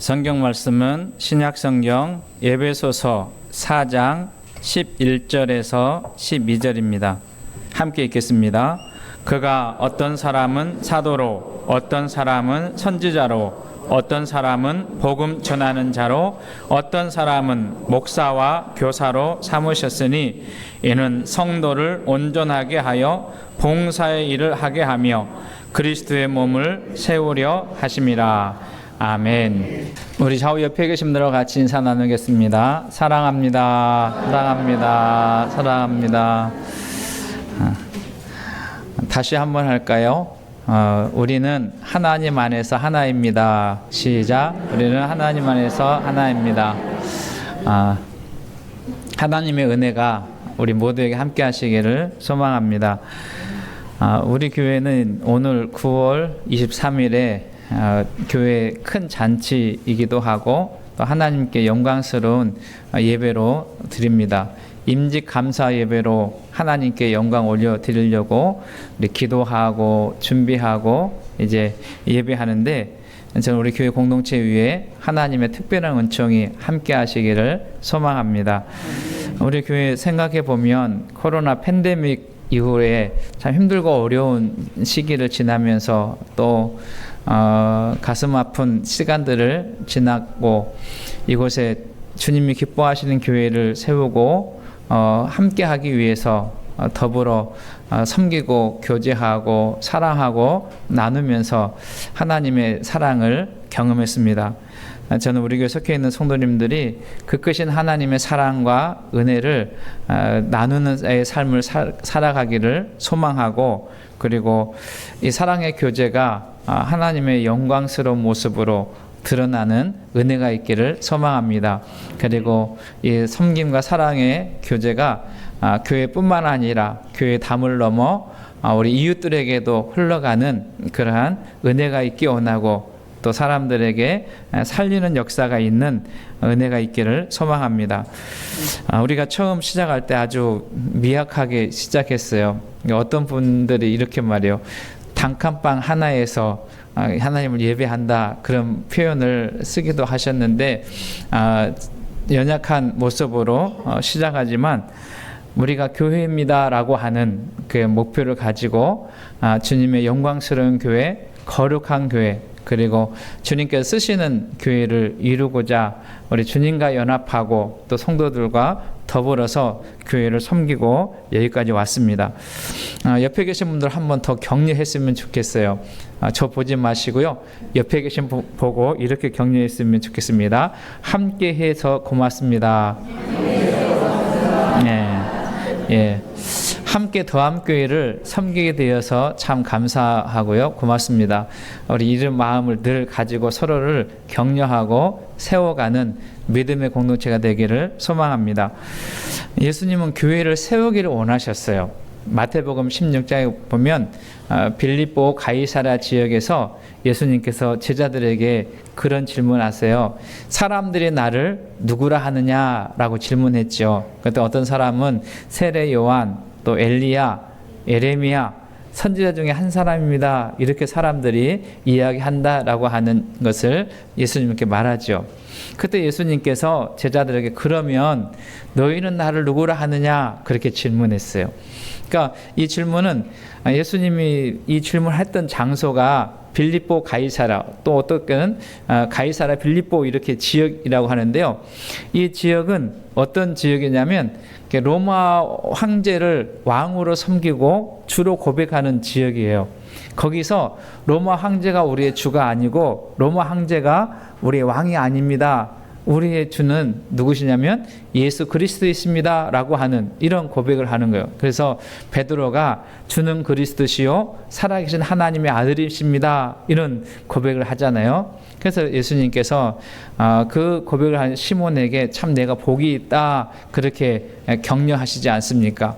성경 말씀은 신약 성경 예배소서 4장 11절에서 12절입니다. 함께 읽겠습니다. 그가 어떤 사람은 사도로 어떤 사람은 선지자로 어떤 사람은 복음 전하는 자로 어떤 사람은 목사와 교사로 삼으셨으니 이는 성도를 온전하게 하여 봉사의 일을 하게 하며 그리스도의 몸을 세우려 하심이라. 아멘. 우리 좌우 옆에 계신 분들과 같이 인사 나누겠습니다. 사랑합니다. 사랑합니다. 사랑합니다. 아, 다시 한번 할까요? 어, 우리는 하나님 안에서 하나입니다. 시작. 우리는 하나님 안에서 하나입니다. 아, 하나님의 은혜가 우리 모두에게 함께 하시기를 소망합니다. 아, 우리 교회는 오늘 9월 23일에 아, 교회 큰 잔치이기도 하고 또 하나님께 영광스러운 예배로 드립니다. 임직 감사 예배로 하나님께 영광 올려 드리려고 우리 기도하고 준비하고 이제 예배하는데 저는 우리 교회 공동체 위에 하나님의 특별한 은총이 함께 하시기를 소망합니다. 우리 교회 생각해 보면 코로나 팬데믹 이후에 참 힘들고 어려운 시기를 지나면서 또 어, 가슴 아픈 시간들을 지났고 이곳에 주님이 기뻐하시는 교회를 세우고 어, 함께하기 위해서 어, 더불어 어, 섬기고 교제하고 사랑하고 나누면서 하나님의 사랑을 경험했습니다. 아, 저는 우리 교회 속해 있는 성도님들이 그 크신 하나님의 사랑과 은혜를 아, 나누는 삶을 살아가기를 소망하고 그리고 이 사랑의 교제가 아, 하나님의 영광스러운 모습으로 드러나는 은혜가 있기를 소망합니다. 그리고 이 섬김과 사랑의 교제가 교회뿐만 아니라 교회 담을 넘어 우리 이웃들에게도 흘러가는 그러한 은혜가 있기 원하고 또 사람들에게 살리는 역사가 있는 은혜가 있기를 소망합니다. 아, 우리가 처음 시작할 때 아주 미약하게 시작했어요. 어떤 분들이 이렇게 말해요. 단칸방 하나에서 아, 하나님을 예배한다 그런 표현을 쓰기도 하셨는데 아, 연약한 모습으로 어, 시작하지만 우리가 교회입니다라고 하는 그 목표를 가지고 주님의 영광스러운 교회, 거룩한 교회, 그리고 주님께서 쓰시는 교회를 이루고자 우리 주님과 연합하고 또 성도들과 더불어서 교회를 섬기고 여기까지 왔습니다. 아, 옆에 계신 분들 한 번 더 격려했으면 좋겠어요. 아, 저 보지 마시고요. 옆에 계신 분 보고 이렇게 격려했으면 좋겠습니다. 함께 해서 고맙습니다. 예, 예. 함께 더함교회를 섬기게 되어서 참 감사하고요. 고맙습니다. 우리 이런 마음을 늘 가지고 서로를 격려하고 세워가는 믿음의 공동체가 되기를 소망합니다. 예수님은 교회를 세우기를 원하셨어요. 마태복음 16장에 보면 어, 빌립보 가이사라 지역에서 예수님께서 제자들에게 그런 질문하세요. 사람들이 나를 누구라 하느냐라고 질문했죠. 그때 어떤 사람은 세례 요한, 또 엘리야, 에레미야 선지자 중에 한 사람입니다. 이렇게 사람들이 이야기한다라고 하는 것을 예수님께 말하죠. 그때 예수님께서 제자들에게 그러면 너희는 나를 누구라 하느냐 그렇게 질문했어요. 그러니까 이 질문은 예수님이 이 질문했던 장소가 빌립보 가이사라 또 어떻게는 아, 가이사라 빌립보 이렇게 지역이라고 하는데요. 이 지역은 어떤 지역이냐면 로마 황제를 왕으로 섬기고 주로 고백하는 지역이에요. 거기서 로마 황제가 우리의 주가 아니고 로마 황제가 우리의 왕이 아닙니다. 우리의 주는 누구시냐면 예수 그리스도이십니다 라고 하는 이런 고백을 하는 거예요. 그래서 베드로가 주는 그리스도시요 살아계신 하나님의 아들이십니다. 이런 고백을 하잖아요. 그래서 예수님께서 아, 그 고백을 한 시몬에게 참 내가 복이 있다 그렇게 격려하시지 않습니까?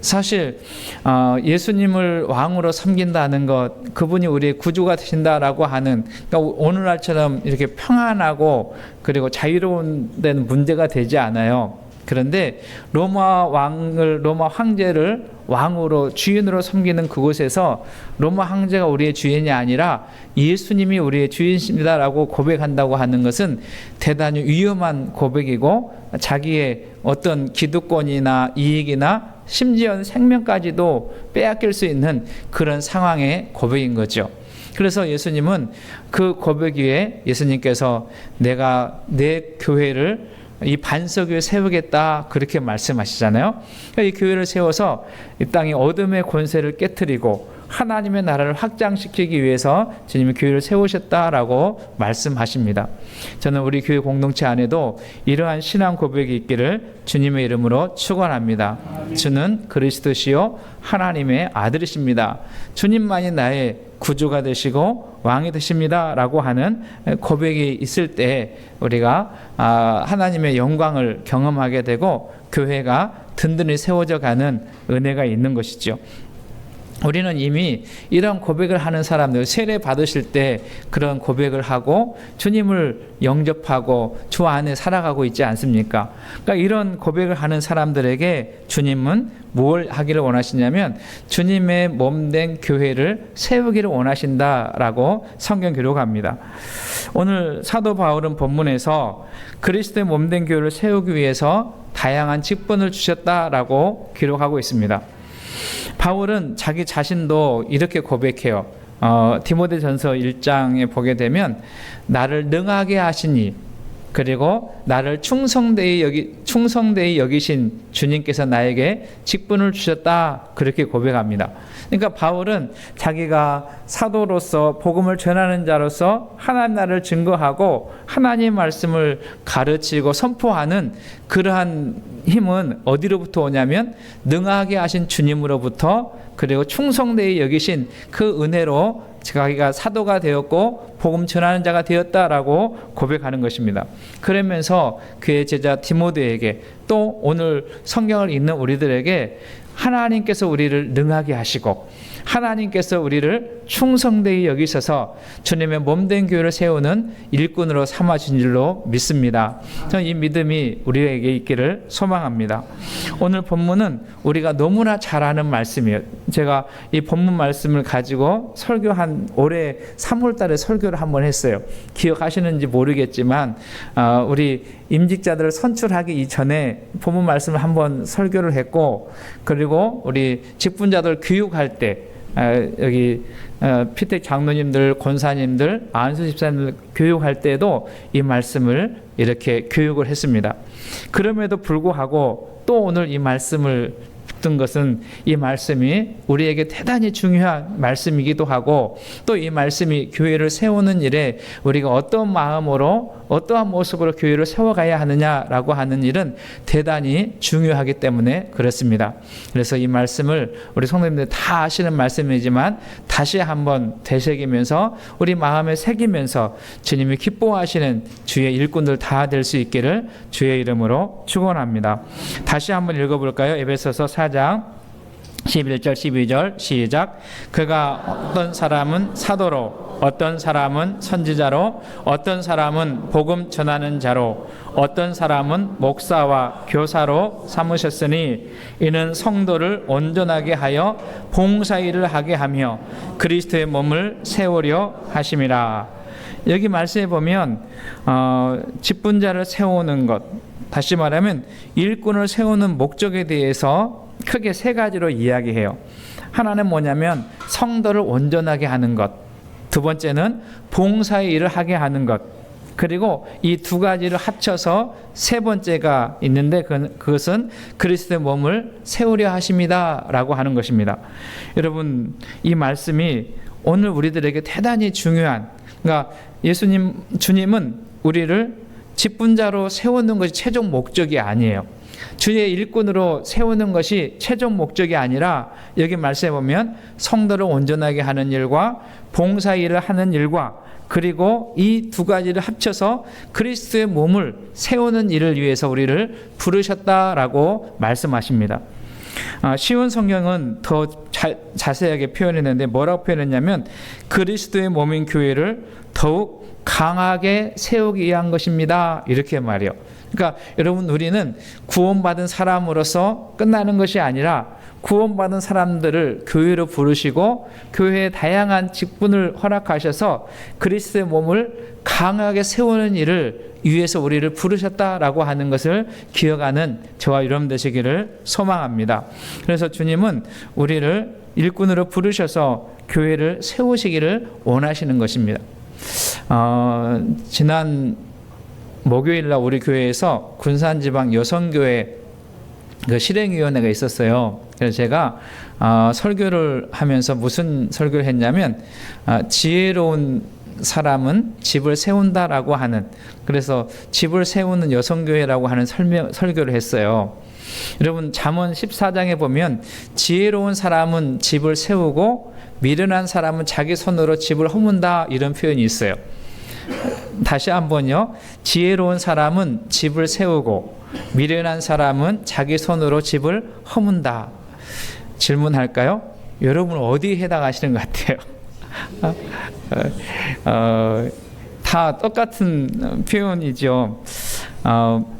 사실 어, 예수님을 왕으로 섬긴다는 것, 그분이 우리의 구주가 되신다라고 하는 그러니까 오늘날처럼 이렇게 평안하고 그리고 자유로운 데는 문제가 되지 않아요. 그런데 로마 왕을 로마 황제를 왕으로 주인으로 섬기는 그곳에서 로마 황제가 우리의 주인이 아니라 예수님이 우리의 주인이십니다라고 고백한다고 하는 것은 대단히 위험한 고백이고 자기의 어떤 기득권이나 이익이나 심지어 생명까지도 빼앗길 수 있는 그런 상황의 고백인 거죠. 그래서 예수님은 그 고백 위에 예수님께서 내가 내 교회를 이 반석 위에 세우겠다 그렇게 말씀하시잖아요. 그러니까 이 교회를 세워서 이 땅의 어둠의 권세를 깨뜨리고 하나님의 나라를 확장시키기 위해서 주님이 교회를 세우셨다라고 말씀하십니다. 저는 우리 교회 공동체 안에도 이러한 신앙 고백이 있기를 주님의 이름으로 축원합니다. 주는 그리스도시요 하나님의 아들이십니다. 주님만이 나의 구주가 되시고 왕이 되십니다라고 하는 고백이 있을 때 우리가 아, 하나님의 영광을 경험하게 되고 교회가 든든히 세워져 가는 은혜가 있는 것이죠. 우리는 이미 이런 고백을 하는 사람들 세례 받으실 때 그런 고백을 하고 주님을 영접하고 주 안에 살아가고 있지 않습니까? 그러니까 이런 고백을 하는 사람들에게 주님은 뭘 하기를 원하시냐면 주님의 몸된 교회를 세우기를 원하신다라고 성경 기록합니다. 오늘 사도 바울은 본문에서 그리스도의 몸된 교회를 세우기 위해서 다양한 직분을 주셨다라고 기록하고 있습니다. 바울은 자기 자신도 이렇게 고백해요. 어, 디모데전서 1장에 보게 되면 나를 능하게 하시니 그리고 나를 충성되이 여기 충성되이 여기신 주님께서 나에게 직분을 주셨다 그렇게 고백합니다. 그러니까 바울은 자기가 사도로서 복음을 전하는 자로서 하나님 나라를 증거하고 하나님 말씀을 가르치고 선포하는 그러한 힘은 어디로부터 오냐면 능하게 하신 주님으로부터 그리고 충성되이 여기신 그 은혜로 자기가 사도가 되었고 복음 전하는 자가 되었다라고 고백하는 것입니다. 그러면서 그의 제자 디모데에게 또 오늘 성경을 읽는 우리들에게 하나님께서 우리를 능하게 하시고 하나님께서 우리를 충성되이 여기셔서 주님의 몸된 교회를 세우는 일꾼으로 삼아준 줄로 믿습니다. 저는 이 믿음이 우리에게 있기를 소망합니다. 오늘 본문은 우리가 너무나 잘 아는 말씀이에요. 제가 이 본문 말씀을 가지고 설교 한 올해 3월 달에 설교를 한번 했어요. 기억하시는지 모르겠지만 어, 우리 임직자들을 선출하기 이전에 본문 말씀을 한번 설교를 했고 그리고 우리 직분자들 교육할 때 아, 여기 어, 피택 장로님들, 권사님들, 안수 집사님들 교육할 때도 이 말씀을 이렇게 교육을 했습니다. 그럼에도 불구하고 또 오늘 이 말씀을 듣던 것은 이 말씀이 우리에게 대단히 중요한 말씀이기도 하고 또 이 말씀이 교회를 세우는 일에 우리가 어떤 마음으로 어떠한 모습으로 교회를 세워가야 하느냐라고 하는 일은 대단히 중요하기 때문에 그렇습니다. 그래서 이 말씀을 우리 성도님들 다 아시는 말씀이지만 다시 한번 되새기면서 우리 마음에 새기면서 주님이 기뻐하시는 주의 일꾼들 다 될 수 있기를 주의 이름으로 축원합니다. 다시 한번 읽어볼까요? 에베소서 4장 11절 12절 시작 그가 어떤 사람은 사도로 어떤 사람은 선지자로 어떤 사람은 복음 전하는 자로 어떤 사람은 목사와 교사로 삼으셨으니 이는 성도를 온전하게 하여 봉사일을 하게 하며 그리스도의 몸을 세우려 하심이라 여기 말씀해 보면 어, 직분자를 세우는 것 다시 말하면 일꾼을 세우는 목적에 대해서 크게 세 가지로 이야기해요. 하나는 뭐냐면 성도를 온전하게 하는 것. 두 번째는 봉사의 일을 하게 하는 것. 그리고 이 두 가지를 합쳐서 세 번째가 있는데 그것은 그리스도의 몸을 세우려 하십니다라고 하는 것입니다. 여러분 이 말씀이 오늘 우리들에게 대단히 중요한 그러니까 예수님 주님은 우리를 직분자로 세우는 것이 최종 목적이 아니에요. 주의 일꾼으로 세우는 것이 최종 목적이 아니라 여기 말씀해 보면 성도를 온전하게 하는 일과 봉사 일을 하는 일과 그리고 이 두 가지를 합쳐서 그리스도의 몸을 세우는 일을 위해서 우리를 부르셨다라고 말씀하십니다. 아, 쉬운 성경은 더 자, 자세하게 표현했는데 뭐라고 표현했냐면 그리스도의 몸인 교회를 더욱 강하게 세우기 위한 것입니다. 이렇게 말이요. 그러니까 여러분 우리는 구원받은 사람으로서 끝나는 것이 아니라 구원받은 사람들을 교회로 부르시고 교회의 다양한 직분을 허락하셔서 그리스도의 몸을 강하게 세우는 일을 위해서 우리를 부르셨다라고 하는 것을 기억하는 저와 여러분 되시기를 소망합니다. 그래서 주님은 우리를 일꾼으로 부르셔서 교회를 세우시기를 원하시는 것입니다. 어, 지난 목요일 날 우리 교회에서 군산지방 여성교회 그 실행위원회가 있었어요. 그래서 제가 어, 설교를 하면서 무슨 설교를 했냐면 어, 지혜로운 사람은 집을 세운다라고 하는 그래서 집을 세우는 여성교회라고 하는 설명, 설교를 했어요. 여러분 잠언 14장에 보면 지혜로운 사람은 집을 세우고 미련한 사람은 자기 손으로 집을 허문다 이런 표현이 있어요. 다시 한번요. 지혜로운 사람은 집을 세우고 미련한 사람은 자기 손으로 집을 허문다. 질문할까요? 여러분 어디에 해당하시는 것 같아요? 어, 다 똑같은 표현이죠. 어,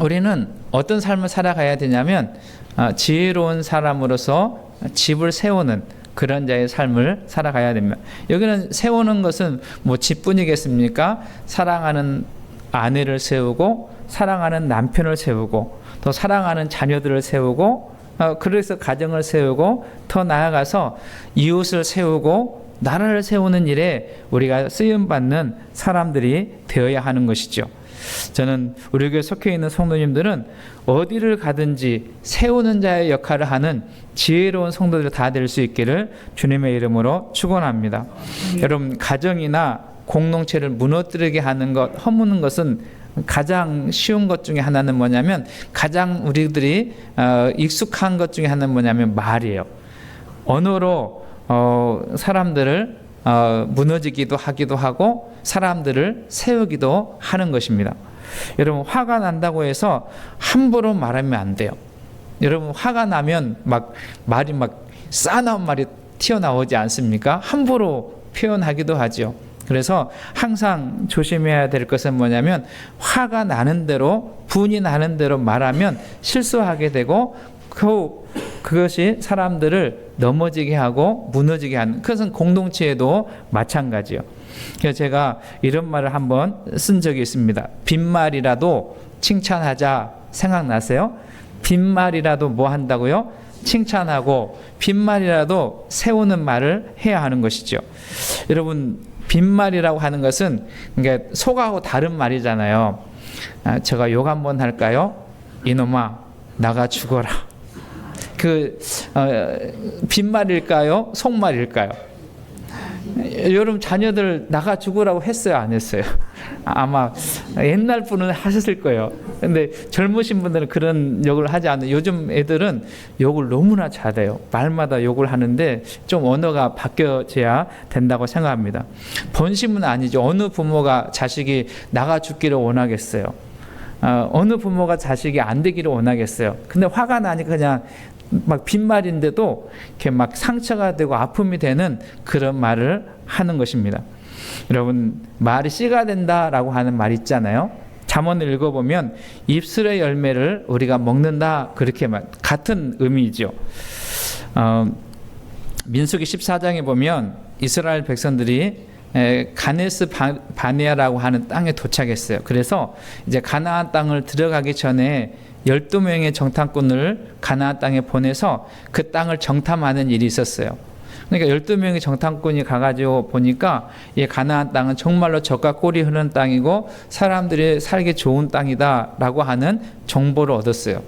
우리는 어떤 삶을 살아가야 되냐면 어, 지혜로운 사람으로서 집을 세우는 그런 자의 삶을 살아가야 됩니다. 여기는 세우는 것은 뭐 집뿐이겠습니까? 사랑하는 아내를 세우고 사랑하는 남편을 세우고 또 사랑하는 자녀들을 세우고 어, 그래서 가정을 세우고 더 나아가서 이웃을 세우고 나라를 세우는 일에 우리가 쓰임 받는 사람들이 되어야 하는 것이죠. 저는 우리 교회 속해 있는 성도님들은 어디를 가든지 세우는 자의 역할을 하는 지혜로운 성도들 다 될 수 있기를 주님의 이름으로 축원합니다. 여러분 가정이나 공동체를 무너뜨리게 하는 것, 허무는 것은 가장 쉬운 것 중에 하나는 뭐냐면 가장 우리들이 어, 익숙한 것 중에 하나는 뭐냐면 말이에요. 언어로 어, 사람들을 어, 무너지기도 하기도 하고 사람들을 세우기도 하는 것입니다. 여러분 화가 난다고 해서 함부로 말하면 안 돼요. 여러분 화가 나면 막 말이 막 싸나운 말이 튀어나오지 않습니까? 함부로 표현하기도 하죠. 그래서 항상 조심해야 될 것은 뭐냐면 화가 나는 대로 분이 나는 대로 말하면 실수하게 되고 그 그것이 사람들을 넘어지게 하고 무너지게 하는 그것은 공동체에도 마찬가지요. 그래서 제가 이런 말을 한번 쓴 적이 있습니다. 빈말이라도 칭찬하자 생각나세요? 빈말이라도 뭐 한다고요? 칭찬하고 빈말이라도 세우는 말을 해야 하는 것이죠. 여러분 빈말이라고 하는 것은 그러니까 속하고 다른 말이잖아요. 아, 제가 욕 한번 할까요? 이놈아 나가 죽어라. 그 어, 빈말일까요? 속말일까요? 여러분 자녀들 나가 죽으라고 했어요, 안 했어요? 아마 옛날 분은 하셨을 거예요. 근데 젊으신 분들은 그런 욕을 하지 않는 요즘 애들은 욕을 너무나 잘해요. 말마다 욕을 하는데 좀 언어가 바뀌어져야 된다고 생각합니다. 본심은 아니죠. 어느 부모가 자식이 나가 죽기를 원하겠어요. 어, 어느 부모가 자식이 안 되기를 원하겠어요. 근데 화가 나니까 그냥 막 빈말인데도 이렇게 막 상처가 되고 아픔이 되는 그런 말을 하는 것입니다. 여러분 말이 씨가 된다라고 하는 말 있잖아요. 잠언을 읽어보면 입술의 열매를 우리가 먹는다 그렇게 말 같은 의미죠. 어, 민수기 14장에 보면 이스라엘 백성들이 에, 가네스 바네아라고 하는 땅에 도착했어요. 그래서 이제 가나안 땅을 들어가기 전에 12명의 정탐꾼을 가나안 땅에 보내서 그 땅을 정탐하는 일이 있었어요. 그러니까 12명의 정탐꾼이 가가지고 보니까 이 가나안 땅은 정말로 젖과 꿀이 흐르는 땅이고 사람들이 살기 좋은 땅이다 라고 하는 정보를 얻었어요.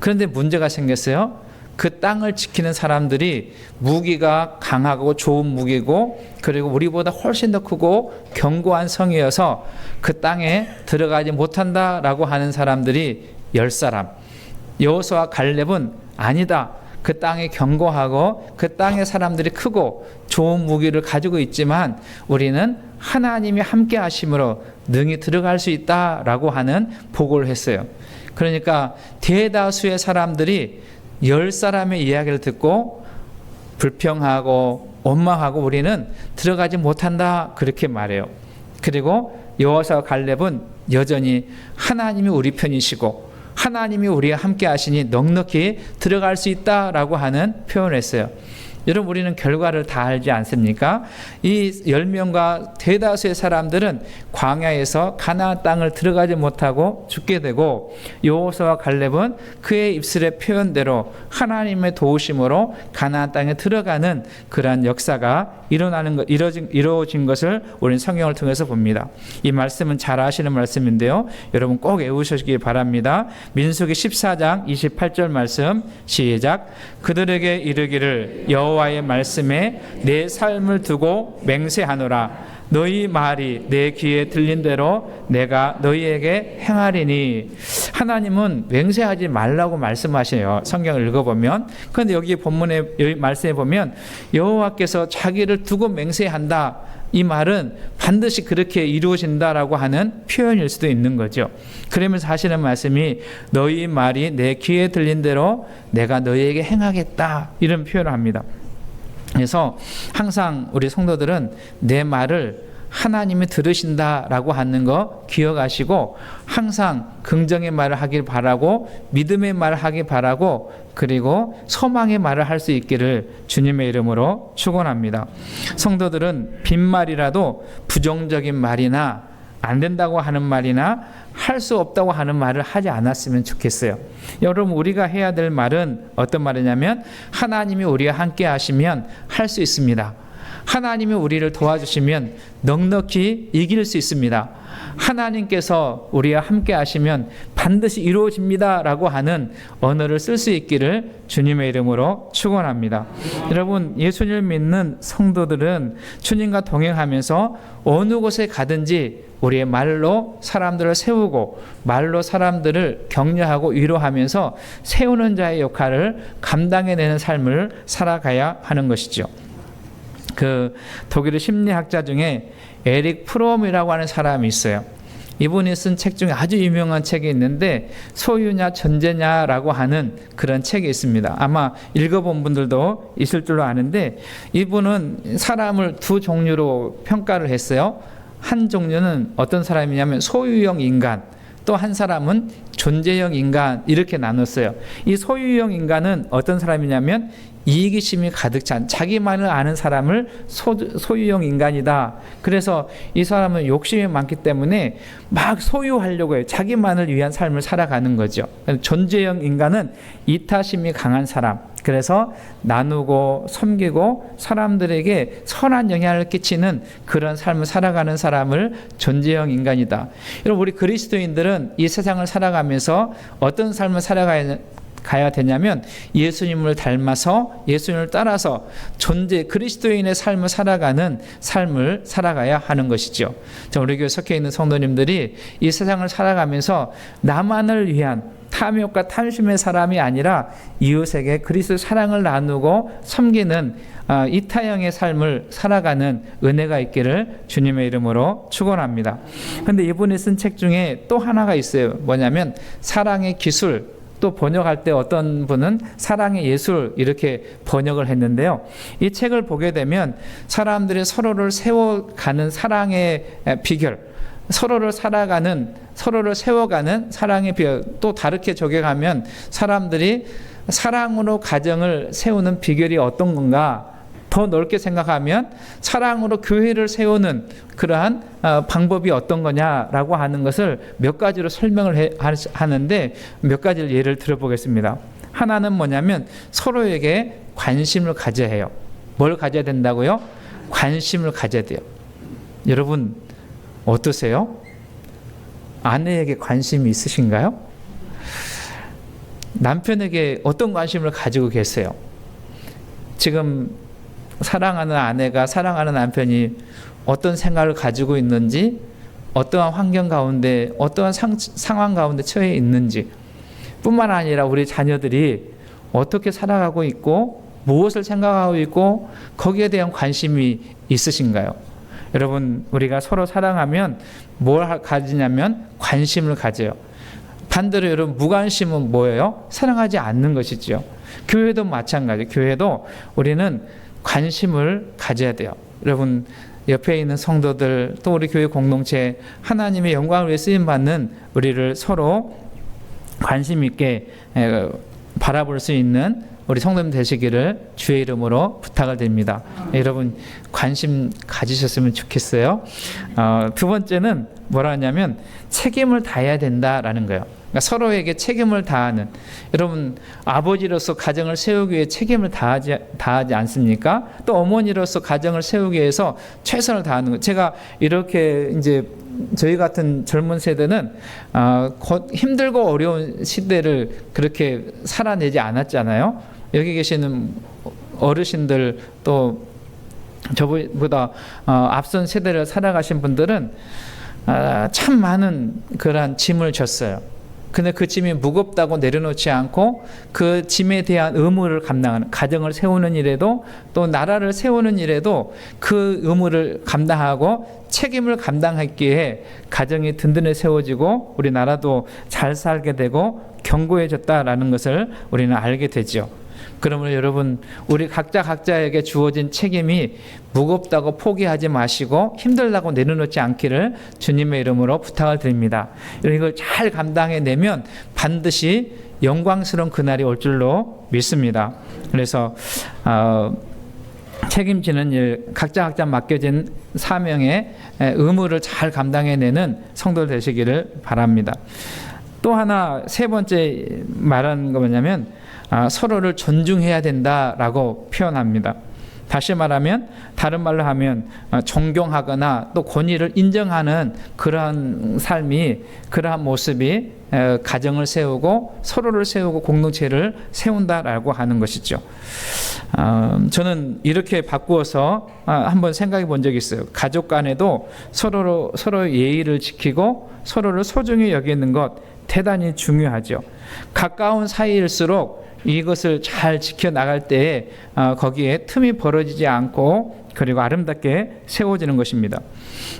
그런데 문제가 생겼어요. 그 땅을 지키는 사람들이 무기가 강하고 좋은 무기고 그리고 우리보다 훨씬 더 크고 견고한 성이어서 그 땅에 들어가지 못한다라고 하는 사람들이 열 사람. 여호수아 갈렙은 아니다. 그 땅이 견고하고 그 땅의 사람들이 크고 좋은 무기를 가지고 있지만 우리는 하나님이 함께 하심으로 능히 들어갈 수 있다라고 하는 보고를 했어요. 그러니까 대다수의 사람들이 열 사람의 이야기를 듣고 불평하고 원망하고 우리는 들어가지 못한다 그렇게 말해요. 그리고 여호와와 갈렙은 여전히 하나님이 우리 편이시고 하나님이 우리와 함께 하시니 넉넉히 들어갈 수 있다라고 하는 표현을 했어요. 여러분 우리는 결과를 다 알지 않습니까? 이 10명과 대다수의 사람들은 광야에서 가나안 땅을 들어가지 못하고 죽게 되고 여호수아와 갈렙은 그의 입술의 표현대로 하나님의 도우심으로 가나안 땅에 들어가는 그러한 역사가 일어나는 것 이루어진, 이루어진 것을 우리는 성경을 통해서 봅니다. 이 말씀은 잘 아시는 말씀인데요. 여러분 꼭 외우시기 바랍니다. 민수기 14장 28절 말씀 시작 그들에게 이르기를 여호 와의 말씀에 내 삶을 두고 맹세하노라 너희 말이 내 귀에 들린 대로 내가 너희에게 행하리니 하나님은 맹세하지 말라고 말씀하셔요. 성경을 읽어보면 그런데 여기 본문에 여기 말씀에 보면 여호와께서 자기를 두고 맹세한다. 이 말은 반드시 그렇게 이루어진다라고 하는 표현일 수도 있는 거죠. 그러면서 하시는 말씀이 너희 말이 내 귀에 들린 대로 내가 너희에게 행하겠다 이런 표현을 합니다. 그래서 항상 우리 성도들은 내 말을 하나님이 들으신다라고 하는 거 기억하시고 항상 긍정의 말을 하길 바라고 믿음의 말을 하길 바라고 그리고 소망의 말을 할 수 있기를 주님의 이름으로 축원합니다. 성도들은 빈말이라도 부정적인 말이나 안 된다고 하는 말이나 할 수 없다고 하는 말을 하지 않았으면 좋겠어요. 여러분 우리가 해야 될 말은 어떤 말이냐면 하나님이 우리와 함께 하시면 할 수 있습니다. 하나님이 우리를 도와주시면 넉넉히 이길 수 있습니다. 하나님께서 우리와 함께 하시면 반드시 이루어집니다라고 하는 언어를 쓸 수 있기를 주님의 이름으로 축원합니다. 여러분 예수님을 믿는 성도들은 주님과 동행하면서 어느 곳에 가든지 우리의 말로 사람들을 세우고 말로 사람들을 격려하고 위로하면서 세우는 자의 역할을 감당해내는 삶을 살아가야 하는 것이죠. 그 독일의 심리학자 중에 에릭 프롬이라고 하는 사람이 있어요. 이분이 쓴 책 중에 아주 유명한 책이 있는데 소유냐 전제냐라고 하는 그런 책이 있습니다. 아마 읽어본 분들도 있을 줄로 아는데 이분은 사람을 두 종류로 평가를 했어요. 한 종류는 어떤 사람이냐면 소유형 인간, 또 한 사람은 존재형 인간 이렇게 나눴어요. 이 소유형 인간은 어떤 사람이냐면 이기심이 가득 찬 자기만을 아는 사람을 소, 소유형 인간이다. 그래서 이 사람은 욕심이 많기 때문에 막 소유하려고 해요. 자기만을 위한 삶을 살아가는 거죠. 존재형 인간은 이타심이 강한 사람. 그래서 나누고 섬기고 사람들에게 선한 영향을 끼치는 그런 삶을 살아가는 사람을 존재형 인간이다. 여러분 우리 그리스도인들은 이 세상을 살아가면서 어떤 삶을 살아가야 가야 되냐면 예수님을 닮아서 예수님을 따라서 존재 그리스도인의 삶을 살아가는 삶을 살아가야 하는 것이죠. 자, 우리 교회 속해 있는 성도님들이 이 세상을 살아가면서 나만을 위한 탐욕과 탐심의 사람이 아니라 이웃에게 그리스도 사랑을 나누고 섬기는 아, 이타형의 삶을 살아가는 은혜가 있기를 주님의 이름으로 축원합니다. 근데 이분이 쓴 책 중에 또 하나가 있어요. 뭐냐면 사랑의 기술 또 번역할 때 어떤 분은 사랑의 예술 이렇게 번역을 했는데요. 이 책을 보게 되면 사람들이 서로를 세워가는 사랑의 비결, 서로를 살아가는 서로를 세워가는 사랑의 비결 또 다르게 적용하면 사람들이 사랑으로 가정을 세우는 비결이 어떤 건가 더 넓게 생각하면 사랑으로 교회를 세우는 그러한 어, 방법이 어떤 거냐라고 하는 것을 몇 가지로 설명을 해, 하는데 몇 가지를 예를 들어보겠습니다. 하나는 뭐냐면 서로에게 관심을 가져야 해요. 뭘 가져야 된다고요? 관심을 가져야 돼요. 여러분 어떠세요? 아내에게 관심이 있으신가요? 남편에게 어떤 관심을 가지고 계세요? 지금 사랑하는 아내가 사랑하는 남편이 어떤 생각을 가지고 있는지 어떠한 환경 가운데 어떠한 상, 상황 가운데 처해 있는지 뿐만 아니라 우리 자녀들이 어떻게 살아가고 있고 무엇을 생각하고 있고 거기에 대한 관심이 있으신가요? 여러분 우리가 서로 사랑하면 뭘 가지냐면 관심을 가져요. 반대로 여러분 무관심은 뭐예요? 사랑하지 않는 것이죠. 교회도 마찬가지. 교회도 우리는 관심을 가져야 돼요. 여러분 옆에 있는 성도들 또 우리 교회 공동체 하나님의 영광을 위해 쓰임 받는 우리를 서로 관심 있게 에, 바라볼 수 있는 우리 성도님 되시기를 주의 이름으로 부탁을 드립니다. 여러분 관심 가지셨으면 좋겠어요. 어, 두 번째는 뭐라 하냐면 책임을 다해야 된다라는 거예요. 그러니까 서로에게 책임을 다하는 여러분 아버지로서 가정을 세우기 위해 책임을 다하지 다하지 않습니까? 또 어머니로서 가정을 세우기 위해서 최선을 다하는 거. 제가 이렇게 이제 저희 같은 젊은 세대는 아, 곧 힘들고 어려운 시대를 그렇게 살아내지 않았잖아요. 여기 계시는 어르신들 또 저보다 어, 앞선 세대를 살아가신 분들은 아, 참 많은 그러한 짐을 졌어요. 근데 그 짐이 무겁다고 내려놓지 않고 그 짐에 대한 의무를 감당하는 가정을 세우는 일에도 또 나라를 세우는 일에도 그 의무를 감당하고 책임을 감당했기에 가정이 든든히 세워지고 우리 나라도 잘 살게 되고 견고해졌다라는 것을 우리는 알게 되죠. 그러므로 여러분 우리 각자 각자에게 주어진 책임이 무겁다고 포기하지 마시고 힘들다고 내려놓지 않기를 주님의 이름으로 부탁을 드립니다. 이걸 잘 감당해 내면 반드시 영광스러운 그날이 올 줄로 믿습니다. 그래서 어, 책임지는 일, 각자 각자 맡겨진 사명의 의무를 잘 감당해내는 성도 되시기를 바랍니다. 또 하나 세 번째 말하는 거 뭐냐면 아, 서로를 존중해야 된다라고 표현합니다. 다시 말하면 다른 말로 하면 아, 존경하거나 또 권위를 인정하는 그러한 삶이 그러한 모습이 에, 가정을 세우고 서로를 세우고 공동체를 세운다라고 하는 것이죠. 아, 저는 이렇게 바꾸어서 아, 한번 생각해 본 적이 있어요. 가족 간에도 서로 서로 예의를 지키고 서로를 소중히 여기는 것 대단히 중요하죠. 가까운 사이일수록 이것을 잘 지켜 나갈 때에 어, 거기에 틈이 벌어지지 않고 그리고 아름답게 세워지는 것입니다.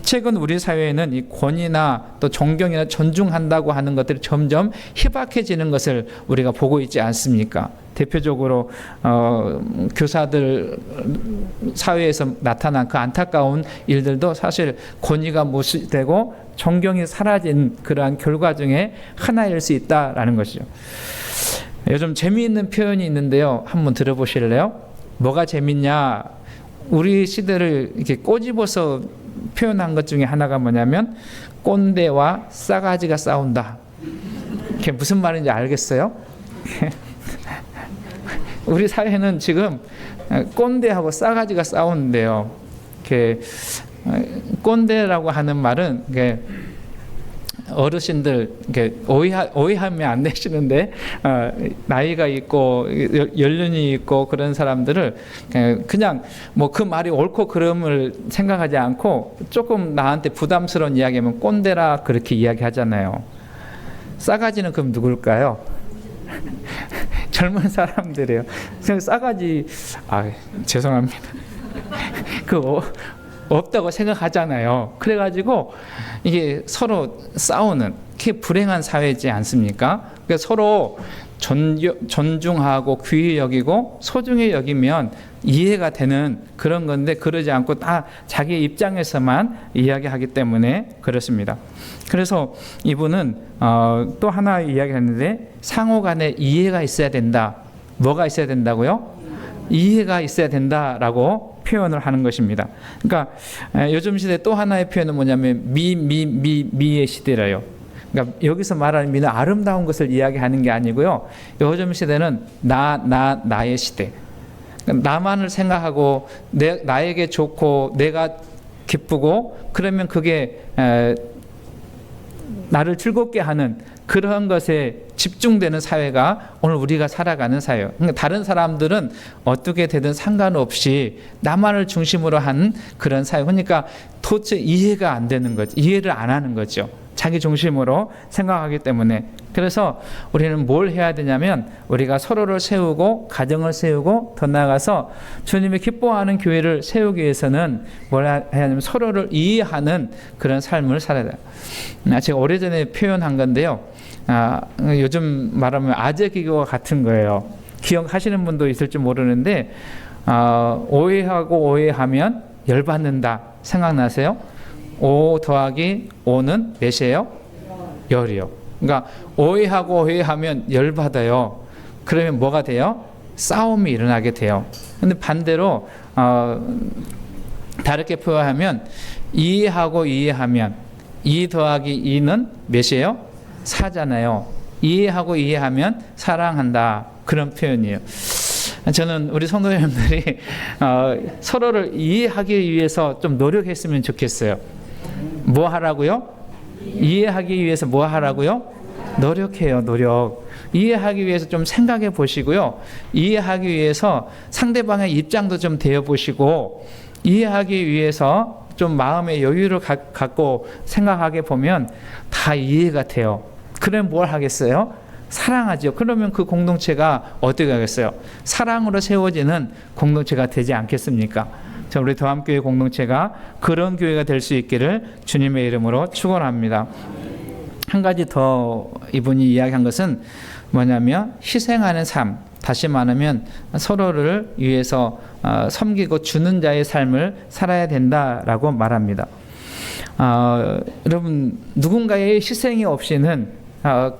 최근 우리 사회에는 이 권위나 또 존경이나 존중한다고 하는 것들이 점점 희박해지는 것을 우리가 보고 있지 않습니까? 대표적으로 어, 교사들 사회에서 나타난 그 안타까운 일들도 사실 권위가 무시되고 존경이 사라진 그러한 결과 중에 하나일 수 있다라는 것이죠. 요즘 재미있는 표현이 있는데요. 한번 들어보실래요? 뭐가 재밌냐? 우리 시대를 이렇게 꼬집어서 표현한 것 중에 하나가 뭐냐면 꼰대와 싸가지가 싸운다. 이게 무슨 말인지 알겠어요? 우리 사회는 지금 꼰대하고 싸가지가 싸우는데요. 이렇게 꼰대라고 하는 말은 이게 어르신들 이렇게 오해하, 오해하면 안 되시는데 어, 나이가 있고 연륜이 있고 그런 사람들을 그냥 뭐 그 말이 옳고 그름을 생각하지 않고 조금 나한테 부담스러운 이야기하면 꼰대라 그렇게 이야기하잖아요. 싸가지는 그럼 누굴까요? 젊은 사람들이에요. 싸가지 아 죄송합니다. 그 없다고 생각하잖아요. 그래가지고 이게 서로 싸우는 그게 불행한 사회지 않습니까? 그러니까 서로 존중하고 귀히 여기고 소중히 여기면 이해가 되는 그런 건데 그러지 않고 다 자기 입장에서만 이야기하기 때문에 그렇습니다. 그래서 이분은 어, 또 하나 이야기했는데 상호 간에 이해가 있어야 된다. 뭐가 있어야 된다고요? 이해가 있어야 된다라고 표현을 하는 것입니다. 그러니까 요즘 시대 또 하나의 표현은 뭐냐면 미, 미, 미, 미의 시대래요. 그러니까 여기서 말하는 미는 아름다운 것을 이야기하는 게 아니고요. 요즘 시대는 나, 나, 나 의 시대. 그러니까 나만을 생각하고 내, 나에게 좋고 내가 기쁘고 그러면 그게 에, 나를 즐겁게 하는 그런 것에 집중되는 사회가 오늘 우리가 살아가는 사회예요. 그러니까 다른 사람들은 어떻게 되든 상관없이 나만을 중심으로 한 그런 사회. 그러니까 도대체 이해가 안 되는 거죠. 이해를 안 하는 거죠. 자기 중심으로 생각하기 때문에 그래서 우리는 뭘 해야 되냐면 우리가 서로를 세우고 가정을 세우고 더 나아가서 주님이 기뻐하는 교회를 세우기 위해서는 뭘 해야 하냐면 서로를 이해하는 그런 삶을 살아야 돼요. 아, 제가 오래전에 표현한 건데요. 아, 요즘 말하면 아재 기교와 같은 거예요. 기억하시는 분도 있을지 모르는데 아, 오해하고 오해하면 열받는다. 생각나세요? 5 더하기 5는 몇이에요? 열이요. 그러니까 오해하고 오해하면 열 받아요. 그러면 뭐가 돼요? 싸움이 일어나게 돼요. 근데 반대로 어, 다르게 표현하면 이해하고 이해하면 2 더하기 2는 몇이에요? 4잖아요. 이해하고 이해하면 사랑한다. 그런 표현이에요. 저는 우리 성도님들이 어, 서로를 이해하기 위해서 좀 노력했으면 좋겠어요. 뭐 하라고요? 이해하기 위해서 뭐 하라고요? 노력해요, 노력. 이해하기 위해서 좀 생각해 보시고요. 이해하기 위해서 상대방의 입장도 좀 대어 보시고, 이해하기 위해서 좀 마음의 여유를 가, 갖고 생각하게 보면 다 이해가 돼요. 그럼 뭘 하겠어요? 사랑하죠. 그러면 그 공동체가 어떻게 하겠어요? 사랑으로 세워지는 공동체가 되지 않겠습니까? 자, 우리 더함교회 공동체가 그런 교회가 될 수 있기를 주님의 이름으로 축원합니다. 한 가지 더 이분이 이야기한 것은 뭐냐면 희생하는 삶. 다시 말하면 서로를 위해서 어, 섬기고 주는 자의 삶을 살아야 된다라고 말합니다. 어, 여러분 누군가의 희생이 없이는 어,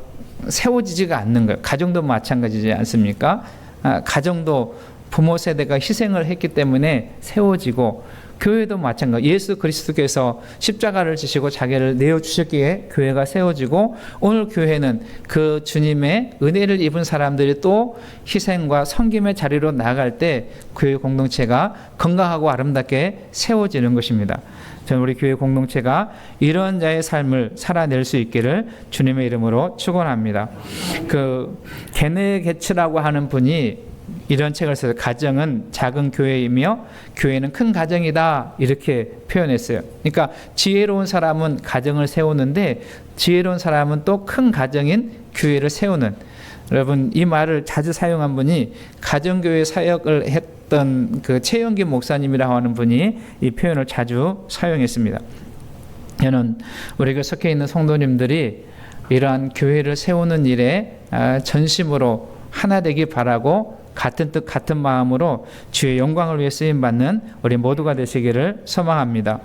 세워지지가 않는 거예요. 가정도 마찬가지지 않습니까? 아, 가정도 부모 세대가 희생을 했기 때문에 세워지고 교회도 마찬가지. 예수 그리스도께서 십자가를 지시고 자기를 내어 주셨기에 교회가 세워지고 오늘 교회는 그 주님의 은혜를 입은 사람들이 또 희생과 섬김의 자리로 나아갈 때 교회 공동체가 건강하고 아름답게 세워지는 것입니다. 저는 우리 교회 공동체가 이런 자의 삶을 살아낼 수 있기를 주님의 이름으로 축원합니다. 그 게네 게츠라고 하는 분이 이런 책을 써서 가정은 작은 교회이며 교회는 큰 가정이다 이렇게 표현했어요. 그러니까 지혜로운 사람은 가정을 세우는데 지혜로운 사람은 또 큰 가정인 교회를 세우는 여러분 이 말을 자주 사용한 분이 가정교회 사역을 했 던그 최영기 목사님이라고 하는 분이 이 표현을 자주 사용했습니다. 저는 우리가 속해 있는 성도님들이 이러한 교회를 세우는 일에 아, 전심으로 하나 되기 바라고 같은 뜻 같은 마음으로 주의 영광을 위해 쓰임 받는 우리 모두가 되시기를 소망합니다.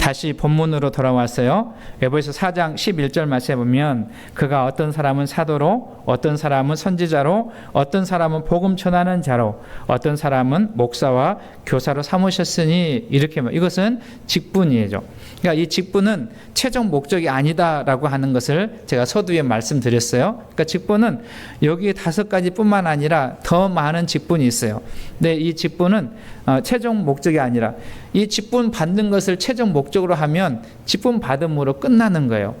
다시 본문으로 돌아왔어요. 에베소 4장 11절 말씀에 보면 그가 어떤 사람은 사도로 어떤 사람은 선지자로 어떤 사람은 복음 전하는 자로 어떤 사람은 목사와 교사로 삼으셨으니 이렇게 말- 이것은 직분이죠. 그러니까 이 직분은 최종 목적이 아니다라고 하는 것을 제가 서두에 말씀드렸어요. 그러니까 직분은 여기 다섯 가지뿐만 아니라 더 직분이 있어요. 근데 이 직분은 어, 최종 목적이 아니라 이 직분 받는 것을 최종 목적으로 하면 직분 받음으로 끝나는 거예요.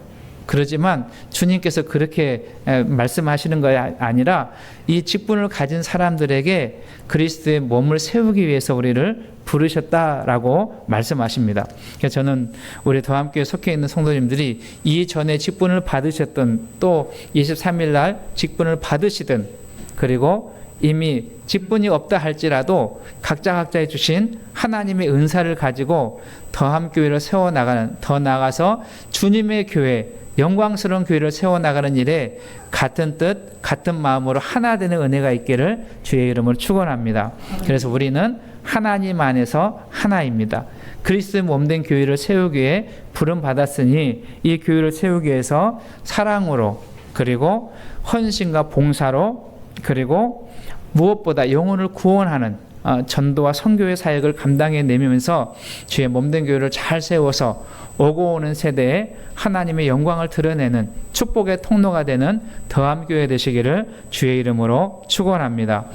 그러지만 주님께서 그렇게 에, 말씀하시는 것이 아- 아니라 이 직분을 가진 사람들에게 그리스도의 몸을 세우기 위해서 우리를 부르셨다라고 말씀하십니다. 그래서 저는 우리 더함교회 속해 있는 성도님들이 이전에 직분을 받으셨던 또 23일 날 직분을 받으시든 그리고 이미 직분이 없다 할지라도 각자 각자의 주신 하나님의 은사를 가지고 더함 교회를 세워 나가는 더 나아가서 주님의 교회 영광스러운 교회를 세워 나가는 일에 같은 뜻 같은 마음으로 하나 되는 은혜가 있기를 주의 이름으로 축원합니다. 그래서 우리는 하나님 안에서 하나입니다. 그리스도의 몸된 교회를 세우기 위해 부름 받았으니 이 교회를 세우기 위해서 사랑으로 그리고 헌신과 봉사로 그리고 무엇보다 영혼을 구원하는 어, 전도와 선교의 사역을 감당해 내면서 주의 몸된 교회를 잘 세워서 오고 오는 세대에 하나님의 영광을 드러내는 축복의 통로가 되는 더함 교회 되시기를 주의 이름으로 축원합니다.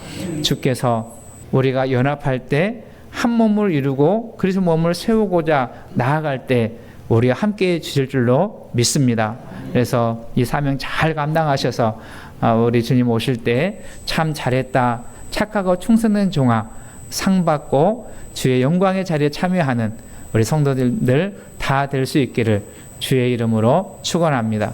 주께서 우리가 연합할 때 한 몸을 이루고 그리스도 몸을 세우고자 나아갈 때 우리가 함께 해 주실 줄로 믿습니다. 그래서 이 사명 잘 감당하셔서 아, 우리 주님 오실 때 참 잘했다. 착하고 충성된 종아 상 받고 주의 영광의 자리에 참여하는 우리 성도들 다 될 수 있기를 주의 이름으로 축원합니다.